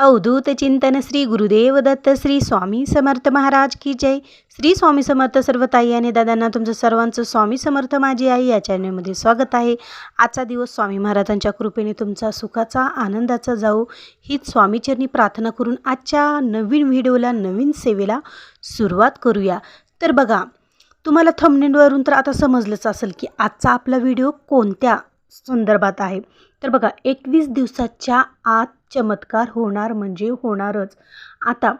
अवधूत चिंतन श्री गुरुदेव दत्त श्री स्वामी समर्थ महाराज की जय। श्री स्वामी समर्थ सर्व ताई आणि दादांना तुमचं सर्वांचं स्वामी समर्थ माझी आई या चॅनलमध्ये स्वागत आहे. आजचा दिवस स्वामी महाराजांच्या कृपेने तुमचा सुखाचा आनंदाचा जाऊ. हीच स्वामीचरणी प्रार्थना करून आजच्या नवीन व्हिडिओला नवीन सेवेला सुरुवात करूया. तर बघा तुम्हाला थमनेंडवरून तर आता समजलंच असेल की आजचा आपला व्हिडिओ कोणत्या संदर्भात आहे. तर बघा एकवीस दिवसाच्या आत चमत्कार होणार म्हणजे होणारच. आता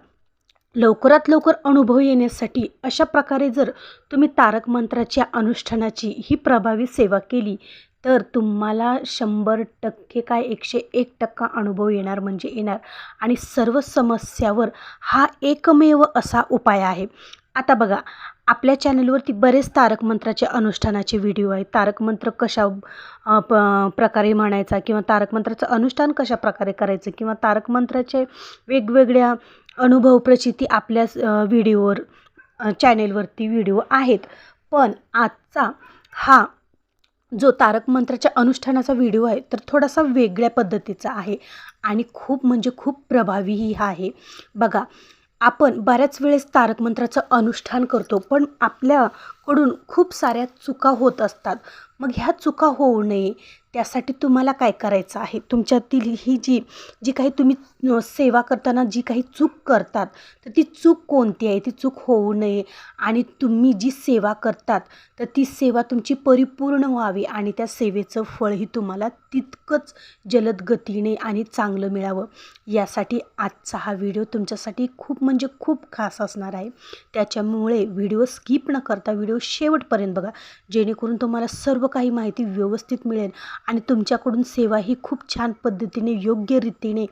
लवकरात लवकर अनुभव येण्यासाठी अशा प्रकारे जर तुम्ही तारक मंत्राच्या अनुष्ठानाची ही प्रभावी सेवा केली तर तुम्हाला शंभर टक्के काय एकशे एक टक्का अनुभव येणार म्हणजे येणार. आणि सर्व समस्यावर हा एकमेव असा उपाय आहे. आता बघा आपल्या चॅनलवरती बरेच तारक मंत्राचे अनुष्ठानाचे व्हिडिओ आहेत. तारक मंत्र कशा प प्रकारे म्हणायचा किंवा तारक मंत्राचं अनुष्ठान कशा प्रकारे करायचं किंवा तारक मंत्राचे वेगवेगळ्या अनुभव प्रचिती आपल्या व्हिडिओवर चॅनेलवरती व्हिडिओ आहेत. पण आजचा हा जो तारक मंत्राच्या अनुष्ठानाचा व्हिडिओ आहे तर थोडासा वेगळ्या पद्धतीचा आहे आणि खूप म्हणजे खूप प्रभावीही आहे. बघा आपण बऱ्याच वेळेस तारक मंत्राचं अनुष्ठान करतो पण आपल्याकडून खूप साऱ्या चुका होत असतात. मग ह्या चुका होऊ नये त्यासाठी तुम्हाला काय करायचं आहे? तुमच्यातील ही जी जी काही तुम्ही सेवा करताना जी काही चूक करतात तर ती चूक कोणती आहे? ती चूक होऊ नये आणि तुम्ही जी सेवा करतात तर ती सेवा तुमची परिपूर्ण व्हावी आणि त्या सेवेचं फळही तुम्हाला तितकंच जलद गतीने आणि चांगलं मिळावं. यासाठी आजचा हा व्हिडिओ तुमच्यासाठी खूप म्हणजे खूप खास असणार आहे. त्याच्यामुळे व्हिडिओ स्किप न करता व्हिडिओ शेवटपर्यंत बघा. जेणेकरून तुम्हाला सर्व काही माहिती व्यवस्थित मिळेल आणि तुमच्याकडून सेवा ही खूप छान पद्धतीने योग्य रीतीने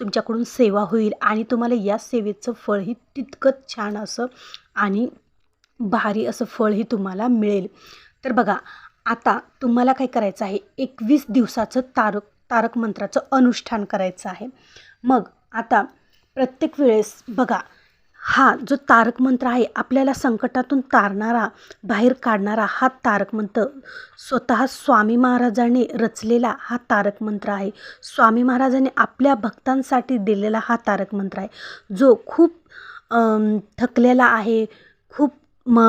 तुमच्याकडून सेवा होईल आणि तुम्हाला या सेवेचं फळही तितकंच छान असं आणि भारी असं फळही तुम्हाला मिळेल. तर बघा आता तुम्हाला काय करायचं आहे? एकवीस दिवसाचं तारक तारक मंत्राचं अनुष्ठान करायचं आहे. मग आता प्रत्येक वेळेस बघा हा जो तारक मंत्र आहे आपल्याला संकटातून तारणारा बाहेर काढणारा हा तारक मंत्र स्वतः स्वामी महाराजांनी रचलेला हा तारक मंत्र आहे. स्वामी महाराजांनी आपल्या भक्तांसाठी दिलेला हा तारक मंत्र आहे. जो खूप थकलेला आहे खूप म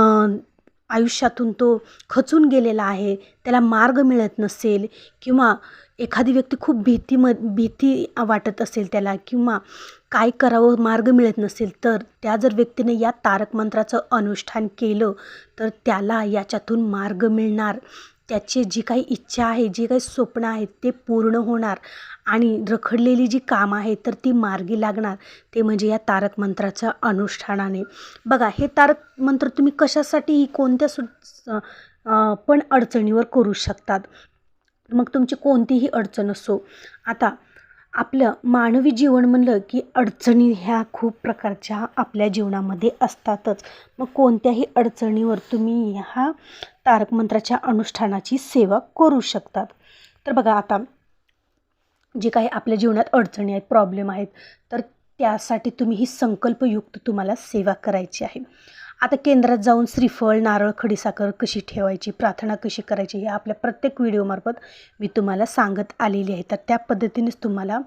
आयुष्यातून तो खचून गेलेला आहे त्याला मार्ग मिळत नसेल किंवा एखादी व्यक्ती खूप भीती म भीती वाटत असेल त्याला किंवा काय करावं मार्ग मिळत नसेल तर त्या जर व्यक्तीने या तारक मंत्राचं अनुष्ठान केलं तर त्याला याच्यातून मार्ग मिळणार. त्याची जी काही इच्छा आहे जी काही स्वप्न आहेत ते पूर्ण होणार. आणि रखडलेली जी कामं आहेत तर ती मार्गी लागणार. ते म्हणजे या तारक मंत्राच्या अनुष्ठानाने. बघा हे तारक मंत्र तुम्ही कशासाठी कोणत्या सु पण अडचणीवर करू शकतात. मग तुमची कोणतीही अडचण असो. आता आपलं मानवी जीवन म्हणलं की अडचणी ह्या खूप प्रकारच्या आपल्या जीवनामध्ये असतातच. मग कोणत्याही अडचणीवर तुम्ही ह्या तारक मंत्राच्या अनुष्ठानाची सेवा करू शकतात. तर बघा आता जे काही आपल्या जीवनात अडचणी आहेत प्रॉब्लेम आहेत तर त्यासाठी तुम्ही ही संकल्पयुक्त तुम्हाला सेवा करायची आहे. आता केंद्रात जाऊन श्रीफळ नारळ खडीसाखर कशी ठेवायची प्रार्थना कशी करायची हे आपल्या प्रत्येक व्हिडिओमार्फत मी तुम्हाला सांगत आलेली आहे. तर त्या पद्धतीनेच तुम्हाला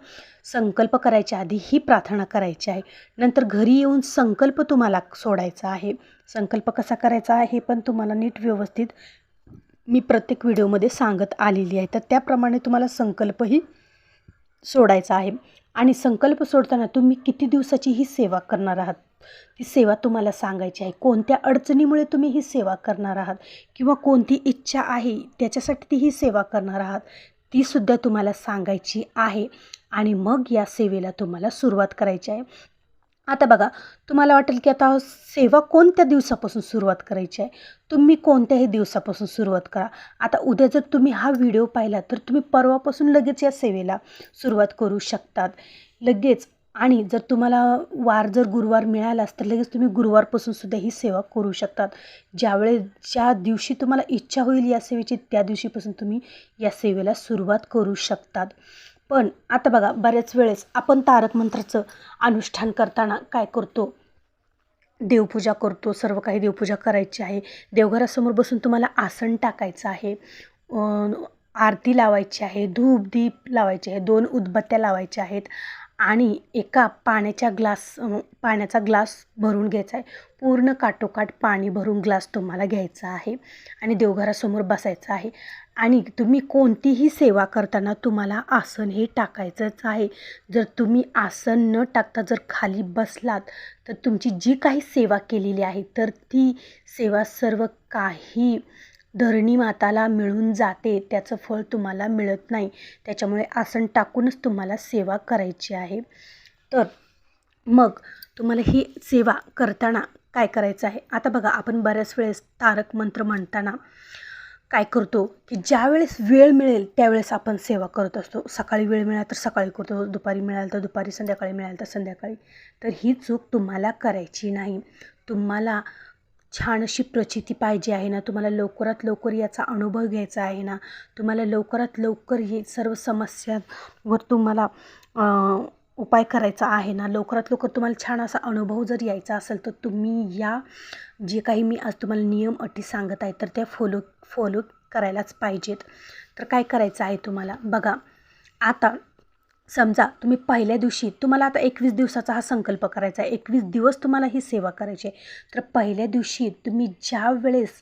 संकल्प करायच्या आधी ही प्रार्थना करायची आहे. नंतर घरी येऊन संकल्प तुम्हाला सोडायचा आहे. संकल्प कसा करायचा आहे हे पण तुम्हाला नीट व्यवस्थित मी प्रत्येक व्हिडिओमध्ये सांगत आलेली आहे. तर त्याप्रमाणे तुम्हाला संकल्पही सोडायचा आहे. आणि संकल्प सोडताना तुम्ही किती दिवसाची ही सेवा करणार आहात? ती सेवा तुम्हाला सांगायची आहे. कोणत्या अडचणीमुळे तुम्ही ही सेवा करणार आहात? किंवा कोणती इच्छा आहे? त्याच्यासाठी ती ही सेवा करणार आहात? तीसुद्धा तुम्हाला सांगायची आहे. आणि मग या सेवेला तुम्हाला सुरुवात करायची आहे. आता बघा तुम्हाला वाटेल की आता सेवा कोणत्या दिवसापासून सुरुवात करायची आहे? तुम्ही कोणत्याही दिवसापासून सुरुवात करा. आता उद्या जर तुम्ही हा व्हिडिओ पाहिला तर तुम्ही परवापासून लगेच या सेवेला सुरुवात करू शकतात. लगेच. आणि जर तुम्हाला वार जर गुरुवार मिळालास तर लगेच तुम्ही गुरुवारपासून सुद्धा ही सेवा करू शकतात. ज्यावेळेस ज्या दिवशी तुम्हाला इच्छा होईल या सेवेची त्या दिवशीपासून तुम्ही या सेवेला सुरुवात करू शकतात. पण आता बघा बऱ्याच वेळेस आपण तारक मंत्राचं अनुष्ठान करताना काय करतो? देवपूजा करतो सर्व काही देवपूजा करायची आहे. देवघरासमोर बसून तुम्हाला आसन टाकायचं आहे. आरती लावायची आहे धूप दीप लावायचे आहे दोन उदबत्त्या लावायच्या आहेत. आणि एका पाण्याच्या ग्लास पाण्याचा ग्लास भरून घ्यायचा आहे. पूर्ण काठोकाठ पाणी भरून ग्लास तुम्हाला घ्यायचा आहे आणि देवघरासमोर बसायचं आहे. आणि तुम्ही कोणतीही सेवा करताना तुम्हाला आसन हे टाकायचंच आहे. जर तुम्ही आसन न टाकता जर खाली बसलात तर तुमची जी काही सेवा केलेली आहे तर ती सेवा सर्व काही धरणी माताला मिळून जाते त्याचं फळ तुम्हाला मिळत नाही. त्याच्यामुळे आसन टाकूनच तुम्हाला सेवा करायची आहे. तर मग तुम्हाला ही सेवा करताना काय करायचं आहे? आता बघा आपण बऱ्याच वेळेस तारक मंत्र म्हणताना काय करतो की ज्यावेळेस वेळ मिळेल त्यावेळेस आपण सेवा करत असतो. सकाळी वेळ मिळाला तर सकाळी करतो दुपारी मिळालं तर दुपारी संध्याकाळी मिळालं तर संध्याकाळी. तर ही चूक तुम्हाला करायची नाही. तुम्हाला छान अशी प्रचिती पाहिजे आहे ना. तुम्हाला लवकरात लवकर याचा अनुभव घ्यायचा आहे ना. तुम्हाला लवकरात लवकर हे सर्व समस्यांवर तुम्हाला उपाय करायचा आहे ना. लवकरात लवकर तुम्हाला छान असा अनुभव जर यायचा असेल तर तुम्ही या. जे काही मी आज तुम्हाला नियम अटी सांगत आहे तर त्या फॉलो फॉलो करायलाच पाहिजेत. तर काय करायचं आहे तुम्हाला? बघा आता समजा तुम्ही पहिल्या दिवशी तुम्हाला आता एकवीस दिवसाचा हा संकल्प करायचा आहे. एकवीस दिवस तुम्हाला ही सेवा करायची आहे. तर पहिल्या दिवशी तुम्ही ज्या वेळेस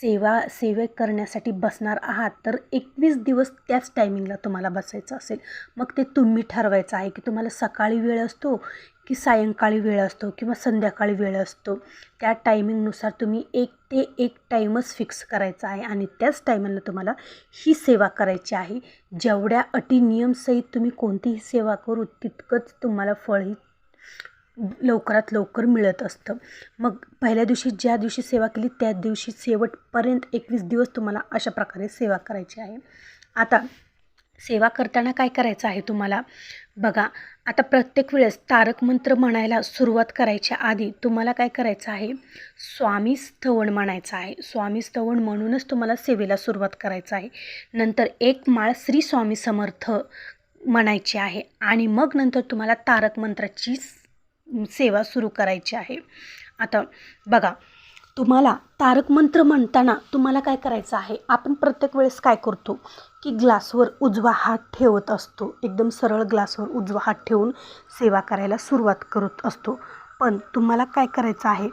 सेवा सेवे करण्यासाठी बसणार आहात तर एकवीस दिवस त्याच टायमिंगला तुम्हाला बसायचं असेल. मग ते तुम्ही ठरवायचं आहे की तुम्हाला सकाळी वेळ असतो की सायंकाळी वेळ असतो किंवा संध्याकाळी वेळ असतो. त्या टायमिंगनुसार तुम्ही एक ते एक टाईमच फिक्स करायचा आहे आणि त्याच टायमाला तुम्हाला ही सेवा करायची आहे. जेवढ्या अटी नियमसहित तुम्ही कोणतीही सेवा करू तितकंच तुम्हाला फळही लवकरात लवकर मिळत असतं. मग पहिल्या दिवशी ज्या दिवशी सेवा केली त्या दिवशी शेवटपर्यंत एकवीस दिवस तुम्हाला अशा प्रकारे सेवा करायची आहे. आता सेवा करताना काय करायचं आहे तुम्हाला? बघा आता प्रत्येक वेळेस तारक मंत्र म्हणायला सुरुवात करायच्या आधी तुम्हाला काय करायचं आहे? स्वामी स्थवण म्हणायचं आहे. स्वामी स्तवन म्हणूनच तुम्हाला सेवेला सुरुवात करायचं आहे. नंतर एक माळ श्री स्वामी समर्थ म्हणायची आहे आणि मग नंतर तुम्हाला तारक मंत्राची सेवा सुरू करायची आहे. आता बघा तुम्हाला तारक मंत्र म्हणताना तुम्हाला काय करायचं आहे? आपण प्रत्येक वेळेस काय करतो? की ग्लासवर उजवा हात ठेवत असतो. एकदम सरळ ग्लासवर उजवा हात ठेवून सेवा करायला सुरुवात करत असतो. पण तुम्हाला काय करायचं आहे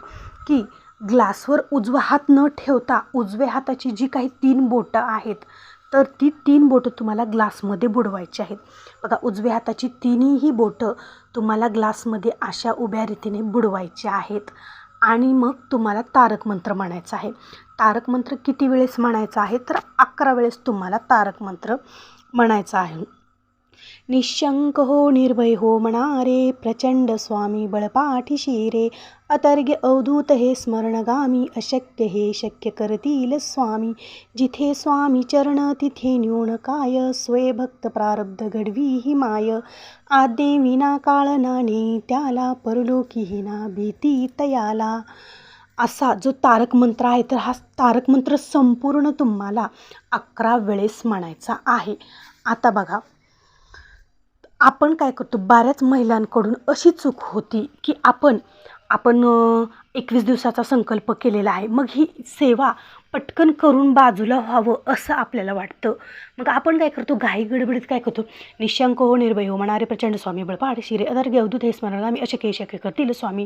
की ग्लासवर उजवा हात न ठेवता उजव्या हाताची जी काही तीन बोटं आहेत तर ती तीन बोटं तुम्हाला ग्लासमध्ये बुडवायची आहेत. बघा उजव्या हाताची तिन्ही बोटं तुम्हाला ग्लासमध्ये अशा उभ्या रीतीने बुडवायची आहेत आणि मग तुम्हाला तारक मंत्र म्हणायचं आहे. तारक मंत्र किती वेळेस म्हणायचं आहे? तर अकरा वेळेस तुम्हाला तारक मंत्र म्हणायचं आहे. निशंक हो निर्भय हो म्हणारे प्रचंड स्वामी बळपाठीशी रे अतर्ग्य अवधूत हे स्मरणगामी अशक्य हे शक्य करतील स्वामी. जिथे स्वामी चरण तिथे न्यून काय स्वय भक्त प्रारब्ध घडवी ही माय. आदे विना काळ नाणे त्याला परलोकी ना भीती तयाला. असा जो तारक मंत्र आहे तर हा तारक मंत्र संपूर्ण तुम्हाला अकरा वेळेस म्हणायचा आहे. आता बघा आपण काय करतो? बऱ्याच महिलांकडून अशी चूक होती की आपण आपण एकवीस दिवसाचा संकल्प केलेला आहे. मग ही सेवा पटकन करून बाजूला व्हावं असं आपल्याला वाटतं. मग आपण काय करतो? घाई गडबडीत काय करतो? निशंक हो निर्भय हो म्हणारे प्रचंड स्वामी बळपाड शिरे अदर अवधूत हे स्मरण आम्ही अशक्य शक्य करतील. स्वामी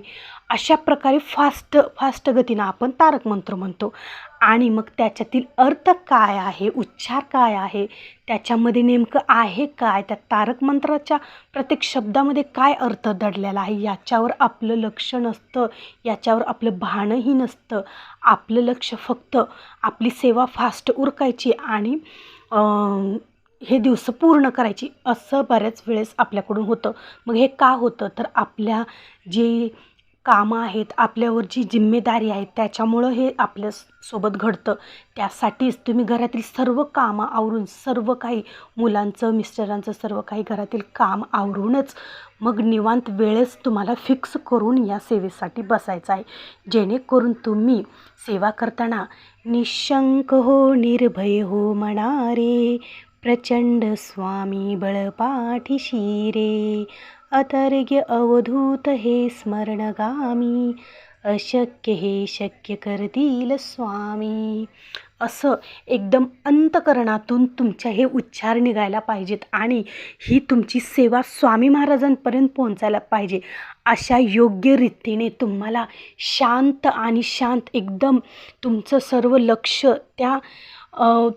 अशा प्रकारे फास्ट फास्ट गतीनं आपण तारक मंत्र म्हणतो. आणि मग त्याच्यातील अर्थ काय आहे? उच्चार काय आहे? त्याच्यामध्ये नेमकं आहे काय? त्या तारक मंत्राच्या प्रत्येक शब्दामध्ये काय अर्थ दडलेला आहे? याच्यावर आपलं लक्ष नसतं. याच्यावर आपलं भानही नसतं. आपलं लक्ष फक्त आपली सेवा फास्ट उरकायची आणि हे दिवस पूर्ण करायची असं बऱ्याच वेळेस आपल्याकडून होतं. मग हे का होतं? तर आपल्या जे कामं आहेत आपल्यावर जी जिम्मेदारी आहे त्याच्यामुळं हे आपल्यासोबत घडतं. त्यासाठीच तुम्ही घरातील सर्व कामं आवरून सर्व काही मुलांचं मिस्टरांचं सर्व काही घरातील काम आवरूनच मग निवांत वेळेस तुम्हाला फिक्स करून या सेवेसाठी बसायचं आहे. जेणेकरून तुम्ही सेवा करताना निशंक हो निर्भय हो म्हणा रे प्रचंड स्वामी बळपाठीशी रे अतर्ग्य अवधूत हे स्मरणगामी अशक्य हे शक्य करतील स्वामी. असं एकदम अंतकरणातून तुमच्या हे उच्चार निघायला पाहिजेत आणि ही तुमची सेवा स्वामी महाराजांपर्यंत पोहोचायला पाहिजे. अशा योग्य रीतीने तुम्हाला शांत आणि शांत एकदम तुमचं सर्व लक्ष त्या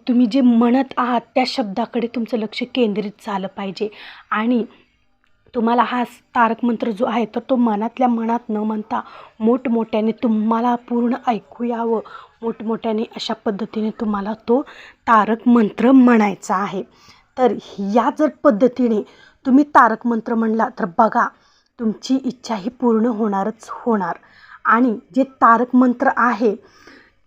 तुम्ही जे म्हणत आहात त्या शब्दाकडे तुमचं लक्ष केंद्रित झालं पाहिजे. आणि तुम्हाला हा तारक मंत्र जो आहे तर तो मनातल्या मनात न म्हणता मोठमोठ्याने तुम्हाला पूर्ण ऐकू यावं. मोठमोठ्याने अशा पद्धतीने तुम्हाला तो तारक मंत्र म्हणायचा आहे. तर या जर पद्धतीने तुम्ही तारक मंत्र म्हणला तर बघा तुमची इच्छा ही पूर्ण होणारच होणार. आणि जे तारक मंत्र आहे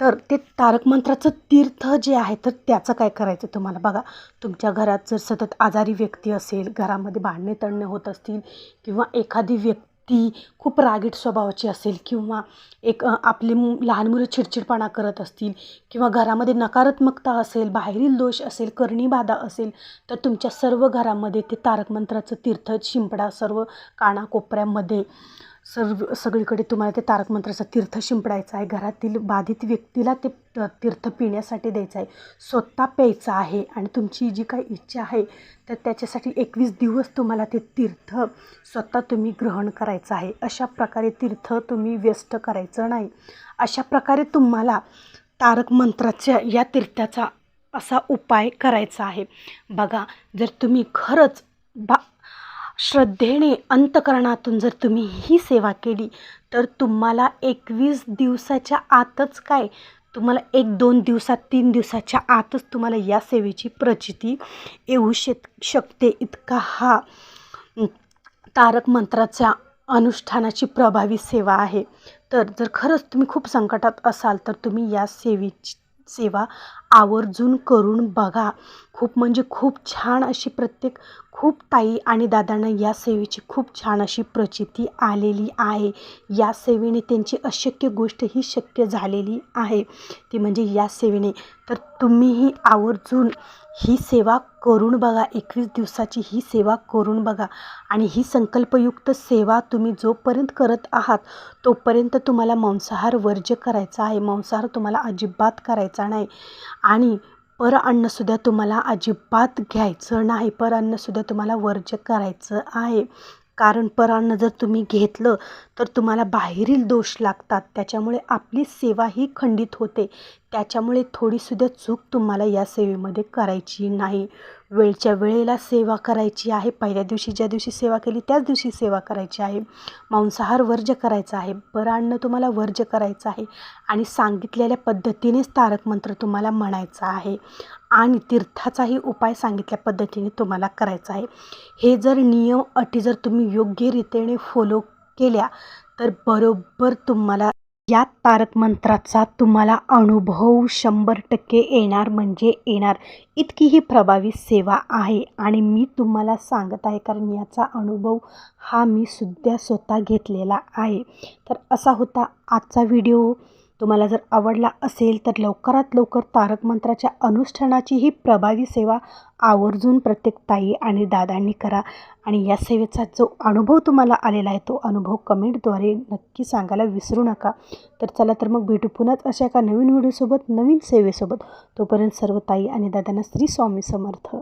तर ते तारक मंत्राचं तीर्थ जे आहे तर त्याचं काय करायचं तुम्हाला? बघा तुमच्या घरात जर सतत आजारी व्यक्ती असेल घरामध्ये भांडणे तणणे होत असतील किंवा एखादी व्यक्ती खूप रागीट स्वभावाची असेल किंवा एक आपली लहान मुलं चिडचिडपणा करत असतील किंवा घरामध्ये नकारात्मकता असेल बाहेरील दोष असेल करणीबाधा असेल तर तुमच्या सर्व घरामध्ये ते तारक मंत्राचं तीर्थ शिंपडा सर्व कानाकोपऱ्यामध्ये सर्व सगळीकडे तुम्हाला ते तारक मंत्राचा तीर्थ शिंपडायचा आहे. घरातील बाधित व्यक्तीला ते त- तीर्थ पिण्यासाठी द्यायचं आहे. स्वतः प्यायचं आहे आणि तुमची जी काही इच्छा आहे तर त्याच्यासाठी एकवीस दिवस तुम्हाला ते तीर्थ स्वतः तुम्ही ग्रहण करायचं आहे. अशा प्रकारे तीर्थ तुम्ही व्यस्त करायचं नाही. अशा प्रकारे तुम्हाला तारक मंत्राच्या या तीर्थाचा असा उपाय करायचा आहे. बघा जर तुम्ही खरंच बा श्रद्धेने अंतकरणातून जर तुम्ही ही सेवा केली तर तुम्हाला एकवीस दिवसाच्या आतच काय? तुम्हाला एक दोन दिवसात तीन दिवसाच्या आतच तुम्हाला या सेवेची प्रचिती येऊ शेत शकते. इतका हा तारक मंत्राच्या अनुष्ठानाची प्रभावी सेवा आहे. तर जर खरंच तुम्ही खूप संकटात असाल तर तुम्ही या सेवेची सेवा आवर्जून करून बघा. खूप म्हणजे खूप छान अशी प्रत्येक खूप ताई आणि दादांना या सेवेची खूप छान अशी प्रचिती आलेली आहे. या सेवेने त्यांची अशक्य गोष्ट ही शक्य झालेली आहे. ती म्हणजे या सेवेने. तर तुम्हीही आवर्जून ही सेवा करून बघा. एकवीस दिवसाची ही सेवा करून बघा. आणि ही संकल्पयुक्त सेवा तुम्ही जोपर्यंत करत आहात तोपर्यंत तुम्हाला मांसाहार वर्ज्य करायचा आहे. मांसाहार तुम्हाला अजिबात करायचा नाही. आणि पर अन्नसुद्धा तुम्हाला अजिबात घ्यायचं नाही. पर अन्नसुद्धा तुम्हाला वर्ज्य करायचं आहे. कारण परान्न जर तुम्ही घेतलं तर तुम्हाला बाहेरील दोष लागतात. त्याच्यामुळे आपली सेवा ही खंडित होते. त्याच्यामुळे थोडीसुद्धा चूक तुम्हाला या सेवेमध्ये करायची नाही. वेळच्या वेळेला सेवा करायची आहे. पहिल्या दिवशी ज्या दिवशी सेवा केली त्याच दिवशी सेवा करायची आहे. मांसाहार वर्ज्य करायचा आहे. परान्न तुम्हाला वर्ज्य करायचं आहे आणि सांगितलेल्या पद्धतीनेच तारक मंत्र तुम्हाला म्हणायचा आहे आणि तीर्थाचाही उपाय सांगितल्या पद्धतीने तुम्हाला करायचा आहे. हे जर नियम अटी जर तुम्ही योग्य रीतीने फॉलो केल्या तर बरोबर तुम्हाला या तारक मंत्राचा तुम्हाला अनुभव शंभर टक्के येणार म्हणजे येणार. इतकी ही प्रभावी सेवा आहे आणि मी तुम्हाला सांगत आहे कारण याचा अनुभव हा मी सुद्धा स्वतः घेतलेला आहे. तर असा होता आजचा व्हिडिओ. तुम्हाला जर आवडला असेल तर लवकरात लवकर तारक मंत्राच्या अनुष्ठानाची ही प्रभावी सेवा आवर्जून प्रत्येक ताई आणि दादांनी करा. आणि या सेवेचा जो अनुभव तुम्हाला आलेला आहे तो अनुभव कमेंटद्वारे नक्की सांगायला विसरू नका. तर चला तर मग भेटू पुन्हाच अशा एका नवीन व्हिडिओसोबत नवीन सेवेसोबत. तोपर्यंत सर्व ताई आणि दादांना श्री स्वामी समर्थ.